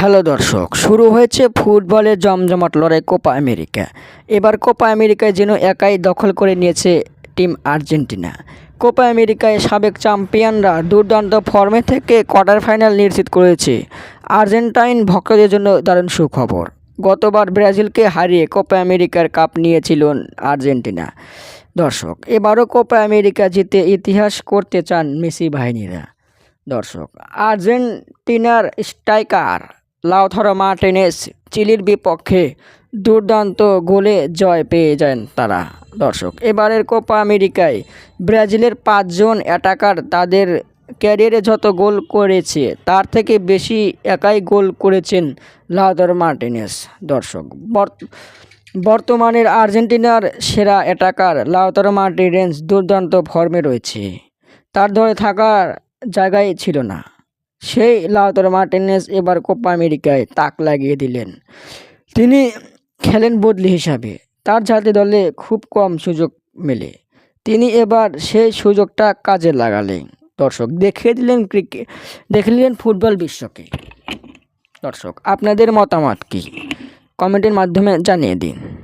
Hello দর্শক, শুরু হয়েছে ফুটবলের জমজমাট লড়াই কোপা আমেরিকা। এবার কোপা আমেরিকায় যেন একাই দখল করে নিয়েছে টিম আর্জেন্টিনা। কোপা আমেরিকায় সাবেক চ্যাম্পিয়নরা দুর্দান্ত ফর্মে থেকে কোয়ার্টার ফাইনাল নিশ্চিত করেছে। আর্জেন্টাইন ভক্তদের জন্য দারুণ সুখবর। গতবার ব্রাজিলকে হারিয়ে কোপা আমেরিকার কাপ নিয়েছিল আর্জেন্টিনা। দর্শক, এবারও কোপা আমেরিকা জিতে ইতিহাস করতে চান মেসি বাহিনীরা। দর্শক, আর্জেন্টিনার স্ট্রাইকার লাউথারো মার্টিনেস চিলির বিপক্ষে দুর্দান্ত গোলে জয় পেয়ে যান তারা। দর্শক, এবারের কোপা আমেরিকায় ব্রাজিলের পাঁচজন অ্যাটাকার তাদের ক্যারিয়ারে যত গোল করেছে, তার থেকে বেশি একাই গোল করেছেন লাউথারো মার্টিনেস। দর্শক বর্ত- বর্তমানের আর্জেন্টিনার সেরা অ্যাটাকার লাউতারো মার্টিনেস দুর্দান্ত ফর্মে রয়েছে। তার ধরে থাকার জায়গায় ছিল না। সেই লাউতারো মার্টিনেস এবার কোপা আমেরিকায় তাক লাগিয়ে দিলেন। তিনি খেলেন বদলি হিসাবে। তার জাতীয় দলে খুব কম সুযোগ মেলে। তিনি এবার সেই সুযোগটা কাজে লাগালেন। দর্শক, দেখিয়ে দিলেন ক্রিকেট দেখে দিলেন ফুটবল বিশ্বকে। দর্শক, আপনাদের মতামত কি? কমেন্টের মাধ্যমে জানিয়ে দিন।